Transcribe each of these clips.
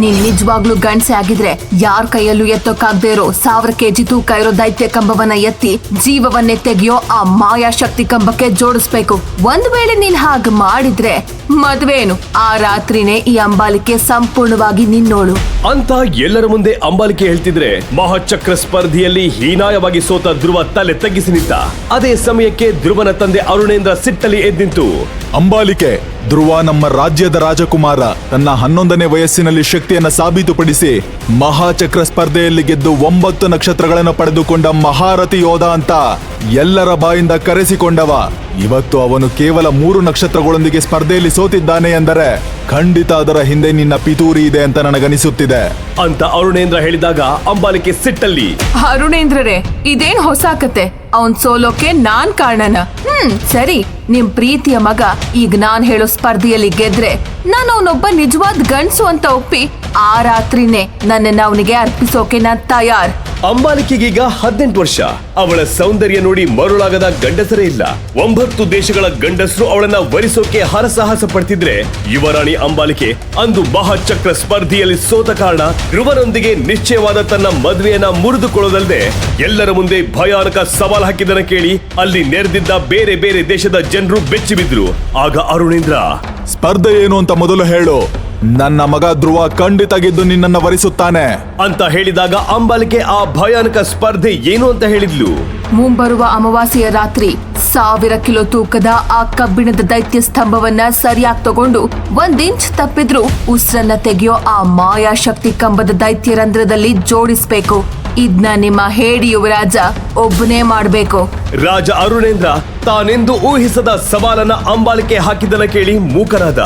ನೀನ್ ನಿಜವಾಗ್ಲೂ ಗಂಡ್ಸೆ ಆಗಿದ್ರೆ ಯಾರ್ ಕೈಯಲ್ಲೂ ಎತ್ತೋಕಾಗ್ದೇ ಇರೋ ಸಾವಿರ ಕೆಜಿ ತೂಕ ಇರೋ ದೈತ್ಯ ಕಂಬವನ್ನ ಎತ್ತಿ ಜೀವವನ್ನೇ ತೆಗೆಯೋ ಆ ಮಾಯಾ ಶಕ್ತಿ ಕಂಬಕ್ಕೆ ಜೋಡಿಸ್ಬೇಕು. ಒಂದ್ ವೇಳೆ ನೀನ್ ಹಾಗೆ ಮಾಡಿದ್ರೆ ಮದ್ವೇನು? ಆ ರಾತ್ರಿನೇ ಈ ಅಂಬಾಲಿಕೆ ಸಂಪೂರ್ಣವಾಗಿ ನಿನ್ನೋಳು. ಅಂತ ಎಲ್ಲರ ಮುಂದೆ ಅಂಬಾಲಿಕೆ ಹೇಳ್ತಿದ್ರೆ ಮಹಾಚಕ್ರ ಸ್ಪರ್ಧೆಯಲ್ಲಿ ಹೀನಾಯವಾಗಿ ಸೋತ ಧ್ರುವ ತಲೆ ತಗ್ಗಿಸಿ ನಿಂತ. ಅದೇ ಸಮಯಕ್ಕೆ ಧ್ರುವನ ತಂದೆ ಅರುಣೇಂದ್ರ ಸಿಟ್ಟಲ್ಲಿ ಎದ್ದಿಂತು ಅಂಬಾಲಿಕೆ ಧ್ರುವ ನಮ್ಮ ರಾಜ್ಯದ ರಾಜಕುಮಾರ. ತನ್ನ ಹನ್ನೊಂದನೇ ವಯಸ್ಸಿನಲ್ಲಿ ಶಕ್ತಿಯನ್ನ ಸಾಬೀತುಪಡಿಸಿ ಮಹಾಚಕ್ರ ಸ್ಪರ್ಧೆಯಲ್ಲಿ ಗೆದ್ದು ಒಂಬತ್ತು ನಕ್ಷತ್ರಗಳನ್ನು ಪಡೆದುಕೊಂಡ ಮಹಾರಥಿ ಯೋಧ ಅಂತ ಎಲ್ಲರ ಬಾಯಿಂದ ಕರೆಸಿಕೊಂಡವ. ಇವತ್ತು ಅವನು ಕೇವಲ ಮೂರು ನಕ್ಷತ್ರಗಳೊಂದಿಗೆ ಸ್ಪರ್ಧೆಯಲ್ಲಿ ಸೋತಿದ್ದಾನೆ ಎಂದರೆ ಖಂಡಿತ ಅದರ ಹಿಂದೆ ನಿನ್ನ ಪಿತೂರಿ ಇದೆ ಅಂತ ನನಗನಿಸುತ್ತಿದೆ. ಅಂತ ಅರುಣೇಂದ್ರ ಹೇಳಿದಾಗ ಅಂಬಾಲಿಕೆ ಸಿಟ್ಟಲ್ಲಿ. ಅರುಣೇಂದ್ರರೇ ಇದೇನ್ ಹೊಸ ಕತೆ ಅವನ್ ಸೋಲೋಕೆ ನಾನ್ ಕಾರಣನ. ಹ್ಮ್, ಸರಿ, ನಿಮ್ ಪ್ರೀತಿಯ ಮಗ ಈಗ ನಾನ್ ಹೇಳೋ ಸ್ಪರ್ಧೆಯಲ್ಲಿ ಗೆದ್ರೆ ನಾನು ಅವನೊಬ್ಬ ನಿಜವಾದ ಗಂಡ್ಸು ಅಂತ ಒಪ್ಪಿ ಆ ರಾತ್ರಿನೇ ನನ್ನನ್ನ ಅವನಿಗೆ ಅರ್ಪಿಸೋಕೆ ನಾನ್ ತಯಾರ್. ಅಂಬಾಲಿಕೆಗೀಗ ಹದಿನೆಂಟು ವರ್ಷ. ಅವಳ ಸೌಂದರ್ಯ ನೋಡಿ ಮರುಳಾಗದ ಗಂಡಸರೇ ಇಲ್ಲ. ಒಂಬತ್ತು ದೇಶಗಳ ಗಂಡಸರು ಅವಳನ್ನ ವರಿಸೋಕೆ ಹರಸಾಹಸ ಪಡ್ತಿದ್ರೆ ಯುವರಾಣಿ ಅಂಬಾಲಿಕೆ ಅಂದು ಮಹಾಚಕ್ರ ಸ್ಪರ್ಧೆಯಲ್ಲಿ ಸೋತ ಕಾರಣ ಧ್ರುವನೊಂದಿಗೆ ನಿಶ್ಚಯವಾದ ತನ್ನ ಮದುವೆಯನ್ನ ಮುರಿದುಕೊಳ್ಳೋದಲ್ಲದೆ ಎಲ್ಲರ ಮುಂದೆ ಭಯಾನಕ ಸವಾಲ್ ಹಾಕಿದನ ಕೇಳಿ ಅಲ್ಲಿ ನೆರೆದಿದ್ದ ಬೇರೆ ಬೇರೆ ದೇಶದ ಜನರು ಬೆಚ್ಚಿಬಿದ್ರು. ಆಗ ಅರುಣೇಂದ್ರ ಸ್ಪರ್ಧೆ ಏನು ಅಂತ ಮೊದಲು ಹೇಳು. ನನ್ನ ಮಗ ಧ್ರುವ ಖಂಡಿತ ಗೆದ್ದು ನಿನ್ನನ್ನು ವರಿಸುತ್ತಾನೆ. ಅಂತ ಹೇಳಿದಾಗ ಅಂಬಲಿಕೆ ಆ ಭಯಾನಕ ಸ್ಪರ್ಧೆ ಏನು ಅಂತ ಹೇಳಿದ್ಲು? ಮುಂಬರುವ ಅಮಾವಾಸ್ಯೆಯ ರಾತ್ರಿ ಸಾವಿರ ಕಿಲೋ ತೂಕದ ಆ ಕಬ್ಬಿಣದ ದೈತ್ಯ ಸ್ತಂಭವನ್ನ ಸರಿಯಾಗಿ ತಗೊಂಡು ಒಂದಿಂಚ್ ಇಂಚ್ ತಪ್ಪಿದ್ರು ಉಸ್ರನ್ನ ತೆಗೆಯೋ ಆ ಮಾಯಾ ಶಕ್ತಿ ಕಂಬದ ದೈತ್ಯ ರಂಧ್ರದಲ್ಲಿ ಜೋಡಿಸ್ಬೇಕು. ಇದ್ನ ನಿಮ್ಮ ಹೇಡಿ ಯುವರಾಜ ಒಬ್ಬನೇ ಮಾಡಬೇಕು. ರಾಜ ಅರುಣೇಂದ್ರ ತಾನೆಂದು ಊಹಿಸದ ಸವಾಲನ್ನ ಅಂಬಾಲಿಕೆ ಹಾಕಿದನ ಕೇಳಿ ಮೂಕನಾದ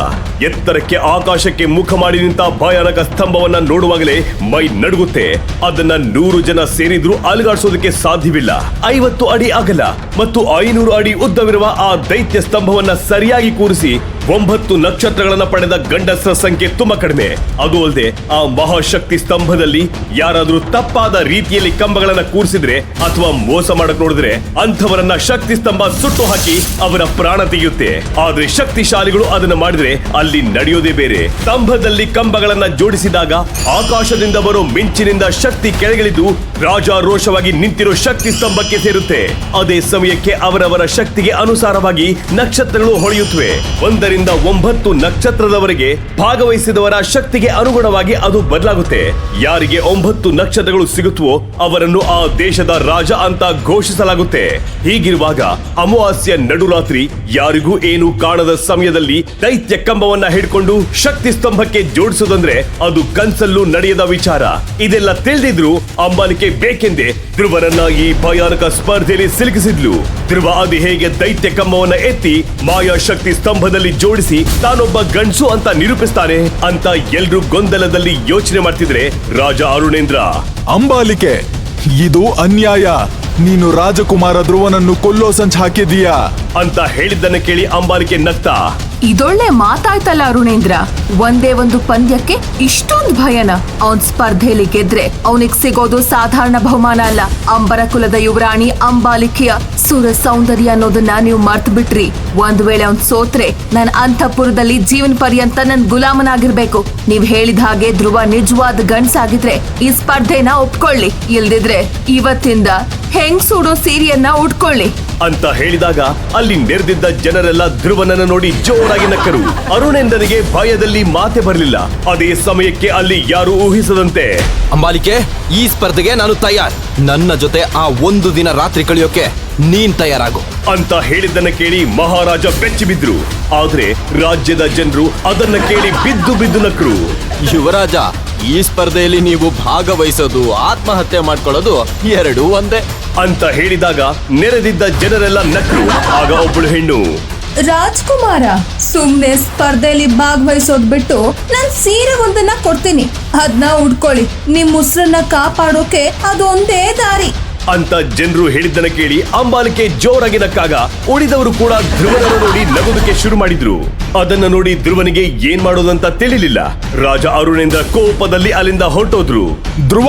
ಎತ್ತರಕ್ಕೆ ಆಕಾಶಕ್ಕೆ ಮುಖ ಮಾಡಿ ನಿಂತ ಭಯಾನಕ ಸ್ತಂಭವನ್ನ ನೋಡುವಾಗಲೇ ಮೈ ನಡುಗುತ್ತೆ. ಅದನ್ನ ನೂರು ಜನ ಸೇರಿದ್ರು ಅಲುಗಾಡಿಸೋದಕ್ಕೆ ಸಾಧ್ಯವಿಲ್ಲ. ಐವತ್ತು ಅಡಿ ಅಗಲ ಮತ್ತು ಐನೂರು ಅಡಿ ಉದ್ದವಿರುವ ಆ ದೈತ್ಯ ಸ್ತಂಭವನ್ನ ಸರಿಯಾಗಿ ಕೂರಿಸಿ ಒಂಬತ್ತು ನಕ್ಷತ್ರಗಳನ್ನ ಪಡೆದ ಗಂಡಸರ ಸಂಖ್ಯೆ ತುಂಬಾ ಕಡಿಮೆ. ಅದು ಅಲ್ಲದೆ ಆ ಮಹಾಶಕ್ತಿ ಸ್ತಂಭದಲ್ಲಿ ಯಾರಾದ್ರೂ ತಪ್ಪಾದ ರೀತಿಯಲ್ಲಿ ಕಂಬಗಳನ್ನ ಕೂರಿಸಿದ್ರೆ ಅಥವಾ ಮೋಸ ಮಾಡಕ್ ನೋಡಿದ್ರೆ ಅಂಥವರನ್ನ ಶಕ್ತಿ ಸ್ತಂಭ ಸುಟ್ಟು ಹಾಕಿ ಅವರ ಪ್ರಾಣ ತೆಗೆಯುತ್ತೆ. ಆದ್ರೆ ಶಕ್ತಿಶಾಲಿಗಳು ಅದನ್ನ ಮಾಡಿದ್ರೆ ಅಲ್ಲಿ ನಡೆಯೋದೇ ಬೇರೆ. ಸ್ತಂಭದಲ್ಲಿ ಕಂಬಗಳನ್ನ ಜೋಡಿಸಿದಾಗ ಆಕಾಶದಿಂದ ಬರೋ ಮಿಂಚಿನಿಂದ ಶಕ್ತಿ ಕೆಳಗಿಳಿದು ರಾಜಾರೋಷವಾಗಿ ನಿಂತಿರೋ ಶಕ್ತಿ ಸ್ತಂಭಕ್ಕೆ ಸೇರುತ್ತೆ. ಅದೇ ಸಮಯಕ್ಕೆ ಅವರವರ ಶಕ್ತಿಗೆ ಅನುಸಾರವಾಗಿ ನಕ್ಷತ್ರಗಳು ಹೊಳೆಯುತ್ತವೆ ಒಂದರಿಂದ ಒಂಬತ್ತು ನಕ್ಷತ್ರದವರೆಗೆ ಭಾಗವಹಿಸಿದವರ ಶಕ್ತಿಗೆ ಅನುಗುಣವಾಗಿ ಅದು ಬದಲಾಗುತ್ತೆ. ಯಾರಿಗೆ ಒಂಬತ್ತು ನಕ್ಷತ್ರಗಳು ಸಿಗುತ್ತವೋ ಅವರನ್ನು ಆ ದೇಶದ ರಾಜ ಅಂತ ಘೋಷಿಸಲಾಗುತ್ತೆ. ಹೀಗಿರುವಾಗ ಅಮಾವಾಸ್ಯ ನಡುರಾತ್ರಿ ಯಾರಿಗೂ ಏನು ಕಾಣದ ಸಮಯದಲ್ಲಿ ದೈತ್ಯ ಕಂಬವನ್ನ ಹಿಡ್ಕೊಂಡು ಶಕ್ತಿ ಸ್ತಂಭಕ್ಕೆ ಜೋಡಿಸೋದಂದ್ರೆ ಅದು ಕನ್ಸಲ್ಲೂ ನಡೆಯದ ವಿಚಾರ. ಇದೆಲ್ಲ ತಿಳಿದಿದ್ರು ಅಂಬಾಲಿಕೆ ಬೇಕೆಂದೇ ಧ್ರುವನನ್ನ ಈ ಭಯಾನಕ ಸ್ಪರ್ಧೆಯಲ್ಲಿ ಸಿಲುಕಿಸಿದ್ಲು. ಧ್ರುವ ಅದು ಹೇಗೆ ದೈತ್ಯ ಕಂಬವನ್ನ ಎತ್ತಿ ಮಾಯಾ ಶಕ್ತಿ ಸ್ತಂಭದಲ್ಲಿ ಜೋಡಿಸಿ ತಾನೊಬ್ಬ ಗಂಡ್ಸು ಅಂತ ನಿರೂಪಿಸ್ತಾನೆ ಅಂತ ಎಲ್ರೂ ಗೊಂದಲದಲ್ಲಿ ಯೋಚನೆ ಮಾಡ್ತಿದ್ರೆ ರಾಜ ಅರುಣೇಂದ್ರ. ಅಂಬಾಲಿಕೆ ಇದು ಅನ್ಯಾಯ. ನೀನು ರಾಜಕುಮಾರ ಧ್ರುವನನ್ನು ಕೊಲ್ಲೋ ಸಂಚ್ ಹಾಕಿದೀಯಾ ಅಂತ ಹೇಳಿದ್ದನ್ನ ಕೇಳಿ ಅಂಬಾಲಿಕೆ ನಗ್ತಾ ಇದೊಳ್ಳೆ ಮಾತಾಯ್ತಲ್ಲ ಅರುಣೇಂದ್ರ ಒಂದೇ ಒಂದು ಪಂದ್ಯಕ್ಕೆ ಇಷ್ಟೊಂದು ಭಯನ. ಅವನ್ ಸ್ಪರ್ಧೆಯಲ್ಲಿ ಗೆದ್ರೆ ಅವನಿಗೆ ಸಿಗೋದು ಸಾಧಾರಣ ಬಹುಮಾನ ಅಲ್ಲ. ಅಂಬರ ಕುಲದ ಯುವರಾಣಿ ಅಂಬಾಲಿಕೆಯ ಸುರ ಸೌಂದರ್ಯ ಅನ್ನೋದನ್ನ ನೀವು ಮರ್ತ್ ಬಿಟ್ರಿ ಒಂದ್ ವೇಳೆ ಅವ್ನ್ ಸೋತ್ರೆ ನನ್ ಅಂತಃಪುರದಲ್ಲಿ ಜೀವನ ಪರ್ಯಂತ ನನ್ ಗುಲಾಮನಾಗಿರ್ಬೇಕು. ನೀವ್ ಹೇಳಿದ ಹಾಗೆ ಧ್ರುವ ನಿಜವಾದ ಗಂಡ್ಸಾಗಿದ್ರೆ ಈ ಸ್ಪರ್ಧೆನ ಒಪ್ಕೊಳ್ಳಿ. ಇಲ್ದಿದ್ರೆ ಇವತ್ತಿಂದ ಹೆಂಗ್ ಸುಡೋ ಸೀರಿಯನ್ನ ಉಟ್ಕೊಳ್ಳಿ. ಅಂತ ಹೇಳಿದಾಗ ಅಲ್ಲಿ ನೆರೆದಿದ್ದ ಜನರೆಲ್ಲ ಧ್ರುವನನ್ನ ನೋಡಿ ಜೋರಾಗಿ ನಕ್ಕರು. ಅರುಣೇಂದ್ರನಿಗೆ ಭಯದಲ್ಲಿ ಮಾತೆ ಬರಲಿಲ್ಲ. ಅದೇ ಸಮಯಕ್ಕೆ ಅಲ್ಲಿ ಯಾರು ಊಹಿಸದಂತೆ. ಅಂಬಾಲಿಕೆ ಈ ಸ್ಪರ್ಧೆಗೆ ನಾನು ತಯಾರ್. ನನ್ನ ಜೊತೆ ಆ ಒಂದು ದಿನ ರಾತ್ರಿ ಕಳೆಯೋಕೆ ನೀನ್ ತಯಾರಾಗು. ಅಂತ ಹೇಳಿದ್ದನ್ನ ಕೇಳಿ ಮಹಾರಾಜ ಬೆಚ್ಚಿ ಬಿದ್ರು. ಆದ್ರೆ ರಾಜ್ಯದ ಜನರು ಅದನ್ನ ಕೇಳಿ ಬಿದ್ದು ಬಿದ್ದು ನಕ್ಕರು ಯುವರಾಜ ಈ ಸ್ಪರ್ಧೆಯಲ್ಲಿ ನೀವು ಭಾಗವಹಿಸೋದು ಆತ್ಮಹತ್ಯೆ ಮಾಡ್ಕೊಳ್ಳೋದು ಎರಡೂ ಒಂದೇ. ಅಂತ ಹೇಳಿದಾಗ ನೆರೆದಿದ್ದ ಜನರೆಲ್ಲ ನಕ್ಕರು ಆಗ ಒಬ್ಬಳು ಹೆಣ್ಣು. ರಾಜ್ಕುಮಾರ. ಸುಮ್ನೆ ಸ್ಪರ್ಧೆಯಲ್ಲಿ ಭಾಗವಹಿಸೋದ್ ಬಿಟ್ಟು ನಾನ್ ಸೀರೆ ಒಂದನ್ನ ಕೊಡ್ತೀನಿ. ಅದ್ನ ಉಡ್ಕೊಳ್ಳಿ ನಿಮ್ ಉಸ್ರನ್ನ ಕಾಪಾಡೋಕೆ ಅದೊಂದೇ ದಾರಿ. ಅಂತ ಜನರು ಹೇಳಿದ್ದನ್ನ ಕೇಳಿ ಅಂಬಾಲಿಕೆ ಜೋರಾಗಿ ನಕ್ಕಾಗ ಉಳಿದವರು ಕೂಡ ಧ್ರುವನನ್ನು ನೋಡಿ ನಗೋದಕ್ಕೆ ಶುರು ಮಾಡಿದ್ರು. ಅದನ್ನ ನೋಡಿ ಧ್ರುವನಿಗೆ ಏನ್ ಮಾಡೋದಂತ ತಿಳಿಲಿಲ್ಲ. ರಾಜ ಅರುಣೇಂದ್ರ ಕೋಪದಲ್ಲಿ ಅಲ್ಲಿಂದ ಹೊರಟೋದ್ರು. ಧ್ರುವ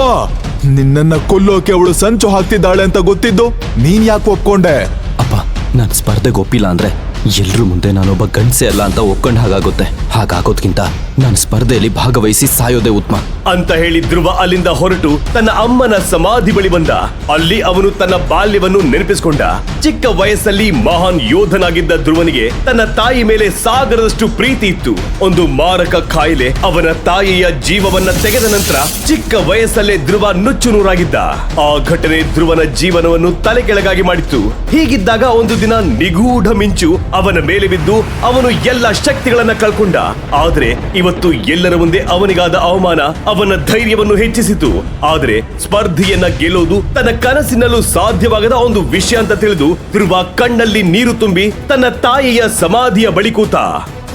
ನಿನ್ನನ್ನ ಕೊಲ್ಲೋಕೆ ಅವಳು ಸಂಚು ಹಾಕ್ತಿದ್ದಾಳೆ ಅಂತ ಗೊತ್ತಿದ್ದು ನೀನ್ ಯಾಕೆ ಒಪ್ಕೊಂಡೆ? ಅಪ್ಪ ನಾನು ಸ್ಪರ್ಧೆಗೆ ಒಪ್ಪಿಲ್ಲ ಅಂದ್ರೆ ಎಲ್ರ ಮುಂದೆ ನಾನೊಬ್ಬ ಗಂಡಸೆ ಅಲ್ಲ ಅಂತ ಒಪ್ಕೊಂಡ ಹಾಗಾಗುತ್ತೆ. ಹಾಗಾಗೋದ್ಕಿಂತ ನಾನು ಸ್ಪರ್ಧೆಯಲ್ಲಿ ಭಾಗವಹಿಸಿ ಸಾಯೋದೇ ಉತ್ತಮ. ಅಂತ ಹೇಳಿ ಧ್ರುವ ಅಲ್ಲಿಂದ ಹೊರಟು ತನ್ನ ಅಮ್ಮನ ಸಮಾಧಿ ಬಳಿ ಬಂದ. ಅಲ್ಲಿ ಅವನು ತನ್ನ ಬಾಲ್ಯವನ್ನು ನೆನಪಿಸಿಕೊಂಡ. ಚಿಕ್ಕ ವಯಸ್ಸಲ್ಲಿ ಮಹಾನ್ ಯೋಧನಾಗಿದ್ದ ಧ್ರುವನಿಗೆ ತನ್ನ ತಾಯಿ ಮೇಲೆ ಸಾಗರದಷ್ಟು ಪ್ರೀತಿ ಇತ್ತು. ಒಂದು ಮಾರಕ ಕಾಯಿಲೆ ಅವನ ತಾಯಿಯ ಜೀವವನ್ನ ತೆಗೆದ ನಂತರ ಚಿಕ್ಕ ವಯಸ್ಸಲ್ಲೇ ಧ್ರುವ ನುಚ್ಚು ನೂರಾಗಿದ್ದ ಆ ಘಟನೆ ಧ್ರುವನ ಜೀವನವನ್ನು ತಲೆ ಕೆಳಗಾಗಿ ಮಾಡಿತ್ತು. ಹೀಗಿದ್ದಾಗ ಒಂದು ದಿನ ನಿಗೂಢ ಮಿಂಚು ಅವನ ಮೇಲೆ ಬಿದ್ದು ಅವನು ಎಲ್ಲ ಶಕ್ತಿಗಳನ್ನ ಕಳ್ಕೊಂಡ. ಆದ್ರೆ ಇವತ್ತು ಎಲ್ಲರ ಮುಂದೆ ಅವನಿಗಾದ ಅವಮಾನ ಅವನ ಧೈರ್ಯವನ್ನು ಹೆಚ್ಚಿಸಿತು. ಆದ್ರೆ ಸ್ಪರ್ಧೆಯನ್ನ ಗೆಲ್ಲೋದು ತನ್ನ ಕನಸಿನಲ್ಲೂ ಸಾಧ್ಯವಾಗದ ಒಂದು ವಿಷಯ ಅಂತ ತಿಳಿದು ಧ್ರುವ ಕಣ್ಣಲ್ಲಿ ನೀರು ತುಂಬಿ ತನ್ನ ತಾಯಿಯ ಸಮಾಧಿಯ ಬಳಿ ಕೂತ.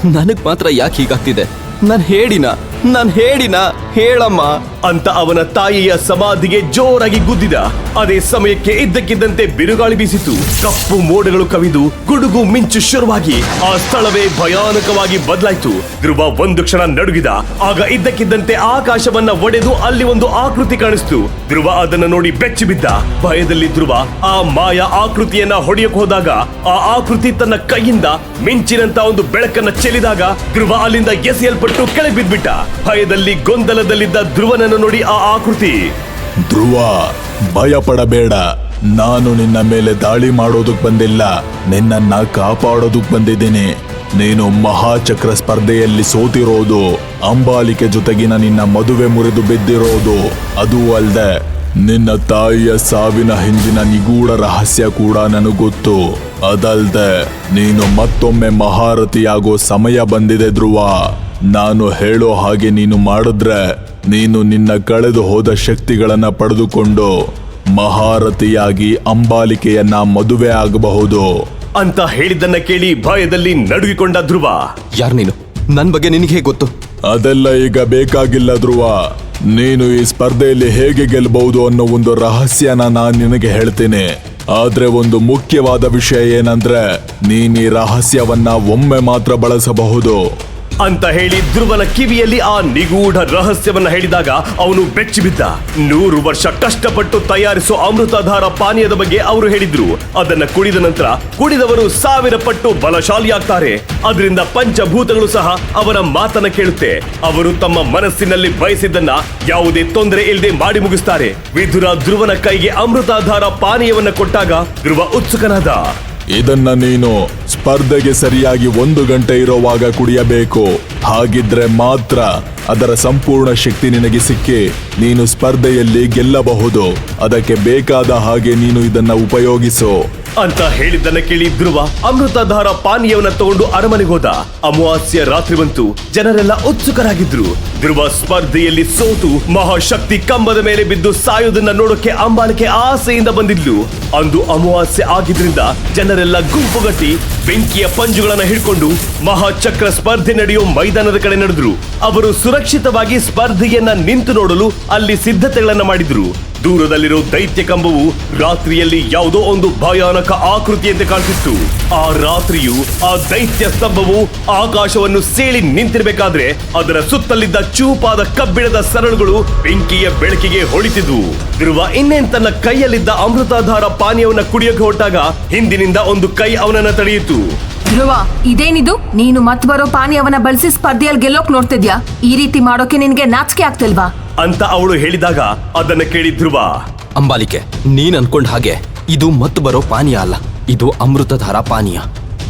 ನನಗ್ ಮಾತ್ರ ಯಾಕೆ ಹೀಗಾಗ್ತಿದೆ? ನಾನು ಹೇಳಿನ ನಾನು ಹೇಳಿನ ಹೇಳಮ್ಮ ಅಂತ ಅವನ ತಾಯಿಯ ಸಮಾಧಿಗೆ ಜೋರಾಗಿ ಗುದ್ದಿದ. ಅದೇ ಸಮಯಕ್ಕೆ ಇದ್ದಕ್ಕಿದ್ದಂತೆ ಬಿರುಗಾಳಿ ಬೀಸಿತು. ಕಪ್ಪು ಮೋಡಗಳು ಕವಿದು ಗುಡುಗು ಮಿಂಚು ಶುರುವಾಗಿ ಆ ಸ್ಥಳವೇ ಭಯಾನಕವಾಗಿ ಬದಲಾಯಿತು. ಧ್ರುವ ಒಂದು ಕ್ಷಣ ನಡುಗಿದ. ಆಗ ಇದ್ದಕ್ಕಿದ್ದಂತೆ ಆಕಾಶವನ್ನ ಒಡೆದು ಅಲ್ಲಿ ಒಂದು ಆಕೃತಿ ಕಾಣಿಸ್ತು. ಧ್ರುವ ಅದನ್ನ ನೋಡಿ ಬೆಚ್ಚಿ ಬಿದ್ದ. ಭಯದಲ್ಲಿ ಧ್ರುವ ಆ ಮಾಯ ಆಕೃತಿಯನ್ನ ಹೊಡೆಯಕ್ ಹೋದಾಗ ಆ ಆಕೃತಿ ತನ್ನ ಕೈಯಿಂದ ಮಿಂಚಿನಂತ ಒಂದು ಬೆಳಕನ್ನ ಚೆಲ್ಲಿದಾಗ ಧ್ರುವ ಅಲ್ಲಿಂದ ಎಸೆಯಲ್ಪಟ್ಟು ಕೆಳಗೆ ಬಿದ್ಬಿಟ್ಟ ಭಯದಲ್ಲಿ ಗೊಂದಲದಲ್ಲಿದ್ದ ಧ್ರುವನನ್ನು ನೋಡಿ ಆ ಆಕೃತಿ. ಧ್ರುವ, ಭಯಪಡಬೇಡ. ನಾನು ನಿನ್ನ ಮೇಲೆ ದಾಳಿ ಮಾಡೋದಕ್ ಬಂದಿಲ್ಲ. ನಿನ್ನನ್ನ ಕಾಪಾಡೋದಕ್ ಬಂದಿದ್ದೀನಿ. ನೀನು ಮಹಾಚಕ್ರ ಸ್ಪರ್ಧೆಯಲ್ಲಿ ಸೋತಿರೋದು. ಅಂಬಾಲಿಕೆ ಜೊತೆಗಿನ ನಿನ್ನ ಮದುವೆ ಮುರಿದು ಬಿದ್ದಿರೋದು. ಅದು ಅಲ್ಲದೆ ನಿನ್ನ ತಾಯಿಯ ಸಾವಿನ ಹಿಂದಿನ ನಿಗೂಢ ರಹಸ್ಯ ಕೂಡ ನನಗೆ ಗೊತ್ತು. ಅದಲ್ದೆ, ನೀನು ಮತ್ತೊಮ್ಮೆ ಮಹಾರಥಿಯಾಗೋ ಸಮಯ ಬಂದಿದೆ ಧ್ರುವ. ನಾನು ಹೇಳೋ ಹಾಗೆ ನೀನು ಮಾಡಿದ್ರೆ ನೀನು ನಿನ್ನ ಕಳೆದು ಹೋದ ಶಕ್ತಿಗಳನ್ನ ಪಡೆದುಕೊಂಡು ಮಹಾರಥಿಯಾಗಿ ಅಂಬಾಲಿಕೆಯನ್ನ ಮದುವೆ ಆಗಬಹುದು. ಅಂತ ಹೇಳಿದ್ದನ್ನ ಕೇಳಿ ಭಯದಲ್ಲಿ ನಡುಗಿಕೊಂಡ ಧ್ರುವ. ಯಾರು ನೀನು? ನನ್ನ ಬಗ್ಗೆ ನಿನಗೆ ಗೊತ್ತು? ಅದೆಲ್ಲ ಈಗ ಬೇಕಾಗಿಲ್ಲ ಧ್ರುವ. ನೀನು ಈ ಸ್ಪರ್ಧೆಯಲ್ಲಿ ಹೇಗೆ ಗೆಲ್ಲಬಹುದು ಅನ್ನೋ ಒಂದು ರಹಸ್ಯನ ನಾನು ನಿನಗೆ ಹೇಳ್ತೇನೆ. ಆದ್ರೆ ಒಂದು ಮುಖ್ಯವಾದ ವಿಷಯ ಏನಂದ್ರೆ ನೀನ್ ಈ ರಹಸ್ಯವನ್ನ ಒಮ್ಮೆ ಮಾತ್ರ ಬಳಸಬಹುದು. ಅಂತ ಹೇಳಿ ಧ್ರುವನ ಕಿವಿಯಲ್ಲಿ ಆ ನಿಗೂಢ ರಹಸ್ಯವನ್ನ ಹೇಳಿದಾಗ ಅವನು ಬೆಚ್ಚಿಬಿದ್ದ ನೂರು ವರ್ಷ ಕಷ್ಟಪಟ್ಟು ತಯಾರಿಸೋ ಅಮೃತಧಾರ ಪಾನೀಯದ ಬಗ್ಗೆ ಅವರು ಹೇಳಿದ್ರು. ಅದನ್ನ ಕುಡಿದ ನಂತರ ಕುಡಿದವರು ಸಾವಿರ ಪಟ್ಟು ಬಲಶಾಲಿಯಾಗ್ತಾರೆ. ಅದರಿಂದ ಪಂಚಭೂತಗಳು ಸಹ ಅವರ ಮಾತನ್ನ ಕೇಳುತ್ತೆ. ಅವರು ತಮ್ಮ ಮನಸ್ಸಿನಲ್ಲಿ ಬಯಸಿದ್ದನ್ನ ಯಾವುದೇ ತೊಂದರೆ ಇಲ್ಲದೆ ಮಾಡಿ ಮುಗಿಸ್ತಾರೆ. ವಿಧುರ ಧ್ರುವನ ಕೈಗೆ ಅಮೃತಾಧಾರ ಪಾನೀಯವನ್ನ ಕೊಟ್ಟಾಗ ಧ್ರುವ ಉತ್ಸುಕನಾದ. ಇದನ್ನ ನೀನು ಸ್ಪರ್ಧೆಗೆ ಸರಿಯಾಗಿ ಒಂದು ಗಂಟೆ ಇರೋವಾಗ ಕುಡಿಯಬೇಕು. ಹಾಗಿದ್ರೆ ಮಾತ್ರ ಅದರ ಸಂಪೂರ್ಣ ಶಕ್ತಿ ನಿನಗೆ ಸಿಕ್ಕಿ ನೀನು ಸ್ಪರ್ಧೆಯಲ್ಲಿ ಗೆಲ್ಲಬಹುದು. ಅದಕ್ಕೆ ಬೇಕಾದ ಹಾಗೆ ನೀನು ಇದನ್ನ ಉಪಯೋಗಿಸು. ಅಂತ ಹೇಳಿದ್ದನ್ನ ಕೇಳಿ ಧ್ರುವ ಅಮೃತಧಾರ ಪಾನೀಯವನ್ನ ತಗೊಂಡು ಅರಮನೆಗೆ ಹೋದ. ಅಮಾವಾಸ್ಯ ರಾತ್ರಿ ಬಂತು ಜನರೆಲ್ಲ ಉತ್ಸುಕರಾಗಿದ್ರು. ಧ್ರುವ ಸ್ಪರ್ಧೆಯಲ್ಲಿ ಸೋತು ಮಹಾಶಕ್ತಿ ಕಂಬದ ಮೇಲೆ ಬಿದ್ದು ಸಾಯೋದನ್ನ ನೋಡೋಕೆ ಅಂಬಾಲಿಕೆ ಆಸೆಯಿಂದ ಬಂದಿದ್ಲು. ಅಂದು ಅಮಾವಾಸ್ಯೆ ಆಗಿದ್ರಿಂದ ಜನರೆಲ್ಲ ಗುಂಪುಗಟ್ಟಿ ಬೆಂಕಿಯ ಪಂಜುಗಳನ್ನ ಹಿಡ್ಕೊಂಡು ಮಹಾಚಕ್ರ ಸ್ಪರ್ಧೆ ನಡೆಯೋ ಮೈದಾನದ ಕಡೆ ನಡೆದ್ರು. ಅವರು ಸುರಕ್ಷಿತವಾಗಿ ಸ್ಪರ್ಧೆಯನ್ನ ನಿಂತು ನೋಡಲು ಅಲ್ಲಿ ಸಿದ್ಧತೆಗಳನ್ನ ಮಾಡಿದ್ರು. ದೂರದಲ್ಲಿರೋ ದೈತ್ಯ ಕಂಬವು ರಾತ್ರಿಯಲ್ಲಿ ಯಾವುದೋ ಒಂದು ಭಯಾನಕ ಆಕೃತಿಯಂತೆ ಕಾಣಿಸಿತ್ತು ಆ ರಾತ್ರಿಯು ಆ ದೈತ್ಯ ಸ್ತಂಭವು ಆಕಾಶವನ್ನು ಸೇಳಿ ನಿಂತಿರಬೇಕಾದ್ರೆ ಅದರ ಸುತ್ತಲಿದ್ದ ಚೂಪಾದ ಕಬ್ಬಿಣದ ಸರಳುಗಳು ಬೆಂಕಿಯ ಬೆಳಕಿಗೆ ಹೊಳಿತಿದ್ವು. ಧ್ರುವ ಇನ್ನೇನ್ ತನ್ನ ಕೈಯಲ್ಲಿದ್ದ ಅಮೃತಾಧಾರ ಪಾನೀಯವನ್ನ ಕುಡಿಯೋಕೆ ಹೊರಟಾಗ ಹಿಂದಿನಿಂದ ಒಂದು ಕೈ ಅವನನ್ನ ತಡೆಯಿತು. ಧ್ರುವ ಇದೇನಿದು? ನೀನು ಮತ್ ಬರೋ ಪಾನೀಯವನ್ನ ಬಳಸಿ ಸ್ಪರ್ಧೆಯಲ್ಲಿ ಗೆಲ್ಲೋಕ್ ನೋಡ್ತಿದ್ಯಾ? ಈ ರೀತಿ ಮಾಡೋಕೆ ನಿನ್ಗೆ ನಾಚಿಕೆ ಆಗ್ತಿಲ್ವಾ? ಅಂತ ಅವಳು ಹೇಳಿದಾಗ ಅದನ್ನ ಕೇಳಿ ಧ್ರುವ. ಅಂಬಾಲಿಕೆ ನೀನ್ ಅನ್ಕೊಂಡ್ ಹಾಗೆ ಇದು ಮತ್ ಬರೋ ಪಾನೀಯ ಅಲ್ಲ. ಇದು ಅಮೃತಧಾರ ಪಾನೀಯ.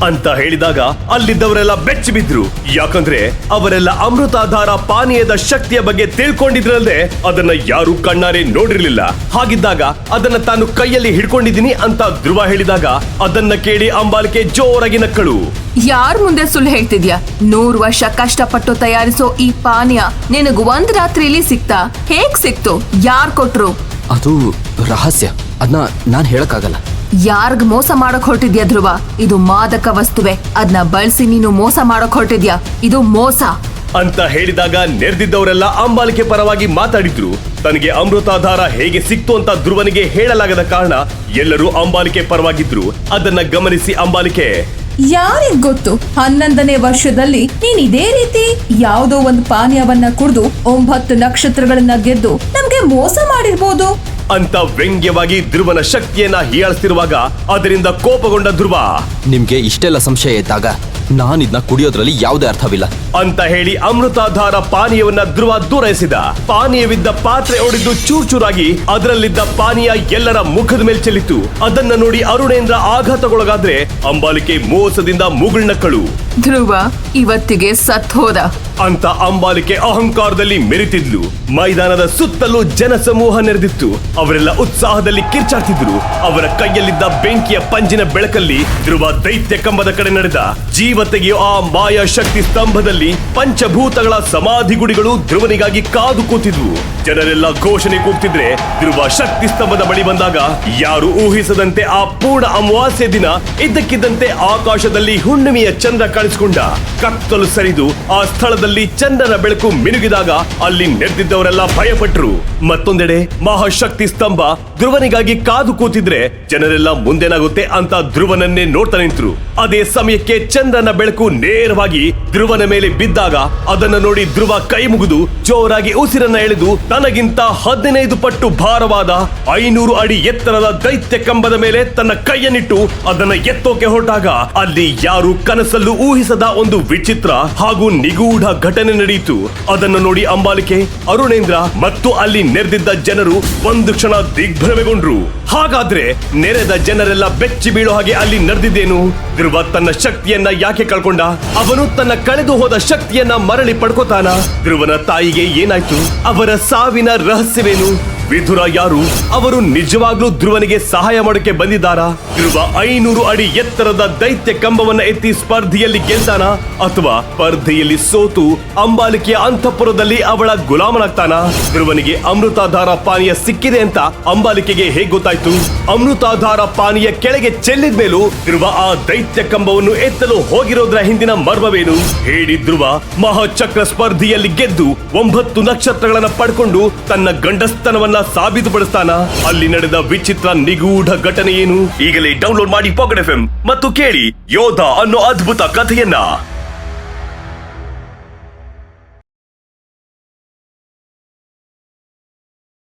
ಅಂತ ಹೇಳಿದಾಗ ಅಲ್ಲಿದ್ದವರೆಲ್ಲ ಬೆಚ್ಚಿ ಬಿದ್ರು. ಯಾಕಂದ್ರೆ ಅವರೆಲ್ಲ ಅಮೃತಾಧಾರ ಪಾನೀಯದ ಶಕ್ತಿಯ ಬಗ್ಗೆ ತಿಳ್ಕೊಂಡಿದ್ರಲ್ಲದೆ ಅದನ್ನ ಯಾರು ಕಣ್ಣಾರೆ ನೋಡಿರ್ಲಿಲ್ಲ. ಹಾಗಿದ್ದಾಗ ಅದನ್ನ ತಾನು ಕೈಯಲ್ಲಿ ಹಿಡ್ಕೊಂಡಿದ್ದೀನಿ ಅಂತ ಧ್ರುವ ಹೇಳಿದಾಗ ಅದನ್ನ ಕೇಳಿ ಅಂಬಾಲಿಕೆ ಜೋರಾಗಿ ನಕ್ಕಳು. ಯಾರ್ ಮುಂದೆ ಸುಳ್ಳು ಹೇಳ್ತಿದ್ಯಾ? ನೂರ್ ವರ್ಷ ಕಷ್ಟಪಟ್ಟು ತಯಾರಿಸೋ ಈ ಪಾನೀಯ ನಿನಗ್ ಒಂದ್ ರಾತ್ರಿಲಿ ಸಿಕ್ತಾ? ಹೇಗ್ ಸಿಕ್ತು? ಯಾರ್ ಕೊಟ್ರು? ಅದು ರಹಸ್ಯ. ಅದನ್ನ ನಾನ್ ಹೇಳಕ್ಕಾಗಲ್ಲ. ಯಾರ್ಗ್ ಮೋಸ ಮಾಡಕ್ ಹೊರಟಿದ್ಯಾ ಧ್ರುವ? ಇದು ಮಾದಕ ವಸ್ತುವೆ. ಅದ್ನ ಬಳಸಿ ನೀನು ಮೋಸ ಮಾಡಕ್ ಹೊರಟಿದ್ಯಾ? ಇದು ಮೋಸ. ಅಂತ ಹೇಳಿದಾಗ ನೆರೆದಿದ್ದವರೆಲ್ಲ ಅಂಬಾಲಿಕೆ ಪರವಾಗಿ ಮಾತಾಡಿದ್ರು. ತನಗೆ ಅಮೃತಾಧಾರ ಹೇಗೆ ಸಿಕ್ತು ಅಂತ ಧ್ರುವನಿಗೆ ಹೇಳಲಾಗದ ಕಾರಣ ಎಲ್ಲರೂ ಅಂಬಾಲಿಕೆ ಪರವಾಗಿದ್ರು. ಅದನ್ನ ಗಮನಿಸಿ ಅಂಬಾಲಿಕೆ. ಯಾರಿಗ್ ಗೊತ್ತು? ಹನ್ನೊಂದನೇ ವರ್ಷದಲ್ಲಿ ನೀನ್ ಇದೇ ರೀತಿ ಯಾವುದೋ ಒಂದು ಪಾನೀಯವನ್ನ ಕುಡಿದು ಒಂಬತ್ತು ನಕ್ಷತ್ರಗಳನ್ನ ಗೆದ್ದು ನಮ್ಗೆ ಮೋಸ ಮಾಡಿರ್ಬೋದು. ಅಂತ ವ್ಯಂಗ್ಯವಾಗಿ ಧ್ರುವನ ಶಕ್ತಿಯನ್ನ ಹೀಯಾಳಿಸ್ತಿರುವಾಗ ಅದರಿಂದ ಕೋಪಗೊಂಡ ಧ್ರುವ. ನಿಮ್ಗೆ ಇಷ್ಟೆಲ್ಲ ಸಂಶಯ ಇದ್ದಾಗ ನಾನು ಇದನ್ನ ಕುಡಿಯೋದ್ರಲ್ಲಿ ಯಾವುದೇ ಅರ್ಥವಿಲ್ಲ. ಅಂತ ಹೇಳಿ ಅಮೃತಾಧಾರ ಪಾನೀಯವನ್ನ ಧ್ರುವ ದೂರೈಸಿದ. ಪಾನೀಯವಿದ್ದ ಪಾತ್ರೆ ಒಡೆದು ಚೂರ್ ಚೂರಾಗಿ ಅದರಲ್ಲಿದ್ದ ಪಾನೀಯ ಎಲ್ಲರ ಮುಖದ ಮೇಲೆ ಚೆಲ್ಲಿತು ಅದನ್ನ ನೋಡಿ ಅರುಣೇಂದ್ರ ಆಘಾತಗೊಳಗಾದ್ರೆ ಅಂಬಾಲಿಕೆ ಮೋಸದಿಂದ ಮುಗುಳ್ನಕ್ಕಳು. ಧ್ರುವ ಇವತ್ತಿಗೆ ಸತ್ ಹೋದ. ಅಂತ ಅಂಬಾಲಿಕೆ ಅಹಂಕಾರದಲ್ಲಿ ಮೆರಿತಿದ್ಲು. ಮೈದಾನದ ಸುತ್ತಲೂ ಜನಸಮೂಹ ನೆರೆದಿತ್ತು. ಅವರೆಲ್ಲ ಉತ್ಸಾಹದಲ್ಲಿ ಕಿರ್ಚಾಡ್ತಿದ್ರು. ಅವರ ಕೈಯಲ್ಲಿದ್ದ ಬೆಂಕಿಯ ಪಂಜಿನ ಬೆಳಕಲ್ಲಿ ಧ್ರುವ ದೈತ್ಯ ಕಂಬದ ಕಡೆ ನಡೆದ. ಜೀವ ತೆಗೆಯೋ ಆ ಮಾಯಾ ಶಕ್ತಿ ಸ್ತಂಭದಲ್ಲಿ ಪಂಚಭೂತಗಳ ಸಮಾಧಿ ಗುಡಿಗಳು ಧ್ರುವನಿಗಾಗಿ ಕಾದು ಕೂತಿದ್ವು. ಜನರೆಲ್ಲ ಘೋಷಣೆ ಕೂಗ್ತಿದ್ರೆ ಧ್ರುವ ಶಕ್ತಿ ಸ್ತಂಭದ ಬಳಿ ಬಂದಾಗ ಯಾರು ಊಹಿಸದಂತೆ ಆ ಪೂರ್ಣ ಅಮಾವಾಸ್ಯ ದಿನ ಇದ್ದಕ್ಕಿದ್ದಂತೆ ಆಕಾಶದಲ್ಲಿ ಹುಣ್ಣಿಮೆಯ ಚಂದ್ರ ಕಾಣಿಸಿಕೊಂಡ. ಕತ್ತಲು ಸರಿದು ಆ ಸ್ಥಳದಲ್ಲಿ ಚಂದ್ರನ ಬೆಳಕು ಮಿನುಗಿದಾಗ ಅಲ್ಲಿ ನೆರೆದಿದ್ದವರೆಲ್ಲ ಭಯಪಟ್ರು. ಮತ್ತೊಂದೆಡೆ ಮಹಾಶಕ್ತಿ ಸ್ತಂಭ ಧ್ರುವನಿಗಾಗಿ ಕಾದು ಕೂತಿದ್ರೆ ಜನರೆಲ್ಲ ಮುಂದೇನಾಗುತ್ತೆ ಅಂತ ಧ್ರುವನನ್ನೇ ನೋಡ್ತಾ ನಿಂತ್ರು. ಅದೇ ಸಮಯಕ್ಕೆ ಚಂದ್ರನ ಬೆಳಕು ನೇರವಾಗಿ ಧ್ರುವನ ಮೇಲೆ ಬಿದ್ದಾಗ ಅದನ್ನ ನೋಡಿ ಧ್ರುವ ಕೈ ಮುಗಿದು ಜೋರಾಗಿ ಉಸಿರನ್ನ ಎಳೆದು ತನಗಿಂತ ಹದಿನೈದು ಪಟ್ಟು ಭಾರವಾದ ಐನೂರು ಅಡಿ ಎತ್ತರದ ದೈತ್ಯ ಕಂಬದ ಮೇಲೆ ತನ್ನ ಕೈಯನ್ನಿಟ್ಟು ಅದನ್ನ ಎತ್ತೋಕೆ ಹೊರಟಾಗ ಅಲ್ಲಿ ಯಾರು ಕನಸಲ್ಲೂ ಊಹಿಸದ ಒಂದು ವಿಚಿತ್ರ ಹಾಗೂ ನಿಗೂಢ ಘಟನೆ ನಡೆಯಿತು. ಅದನ್ನು ನೋಡಿ ಅಂಬಾಲಿಕೆ, ಅರುಣೇಂದ್ರ ಮತ್ತು ಅಲ್ಲಿ ನೆರೆದಿದ್ದ ಜನರು ಒಂದು ಕ್ಷಣ ದಿಗ್ಭ್ರಮೆಗೊಂಡ್ರು. ಹಾಗಾದ್ರೆ ನೆರೆದ ಜನರೆಲ್ಲ ಬೆಚ್ಚಿ ಬೀಳೋ ಹಾಗೆ ಅಲ್ಲಿ ನಡೆದಿದ್ದೇನು? ಧ್ರುವ ತನ್ನ ಶಕ್ತಿಯನ್ನ ಯಾಕೆ ಕಳ್ಕೊಂಡ? ಅವನು ತನ್ನ ಕಳೆದು ಹೋದ ಶಕ್ತಿಯನ್ನ ಮರಳಿ ಪಡ್ಕೋತಾನ? ಧ್ರುವನ ತಾಯಿಗೆ ಏನಾಯ್ತು? ಅವರ ಸಾವಿನ ರಹಸ್ಯವೇನು? ವಿಧುರ ಯಾರು? ಅವರು ನಿಜವಾಗ್ಲೂ ಧ್ರುವನಿಗೆ ಸಹಾಯ ಮಾಡೋಕೆ ಬಂದಿದ್ದಾರಾ? ಧ್ರುವ ಐನೂರು ಅಡಿ ಎತ್ತರದ ದೈತ್ಯ ಕಂಬವನ್ನ ಎತ್ತಿ ಸ್ಪರ್ಧೆಯಲ್ಲಿ ಗೆಲ್ತಾನ? ಅಥವಾ ಸ್ಪರ್ಧೆಯಲ್ಲಿ ಸೋತು ಅಂಬಾಲಿಕೆಯ ಅಂತಃಪುರದಲ್ಲಿ ಅವಳ ಗುಲಾಮನಾಗ್ತಾನ? ಧ್ರುವನಿಗೆ ಅಮೃತಾಧಾರ ಪಾನೀಯ ಸಿಕ್ಕಿದೆ ಅಂತ ಅಂಬಾಲಿಕೆಗೆ ಹೇಗ್ ಗೊತ್ತಾಯ್ತು? ಅಮೃತಾಧಾರ ಪಾನೀಯ ಕೆಳಗೆ ಚೆಲ್ಲಿದ ಮೇಲೂ ಧ್ರುವ ಆ ದೈತ್ಯ ಕಂಬವನ್ನು ಎತ್ತಲು ಹೋಗಿರೋದ್ರ ಹಿಂದಿನ ಮರ್ಮವೇನು? ಹೇಳಿ ಧ್ರುವ. ಮಹಾಚಕ್ರ ಸ್ಪರ್ಧೆಯಲ್ಲಿ ಗೆದ್ದು ಒಂಬತ್ತು ನಕ್ಷತ್ರಗಳನ್ನ ಪಡ್ಕೊಂಡು ತನ್ನ ಗಂಡಸ್ತನವನ್ನ ಸಾಬೀತುಪಡಿಸ್ತಾನ? ಅಲ್ಲಿ ನಡೆದ ವಿಚಿತ್ರ ನಿಗೂಢ ಘಟನೆ ಏನು? ಈಗಲೇ ಡೌನ್ಲೋಡ್ ಮಾಡಿ ಪಾಕೆಟ್ ಎಫ್ ಮತ್ತು ಕೇಳಿ ಯೋಧ ಅನ್ನೋ ಅದ್ಭುತ ಕಥೆಯನ್ನ.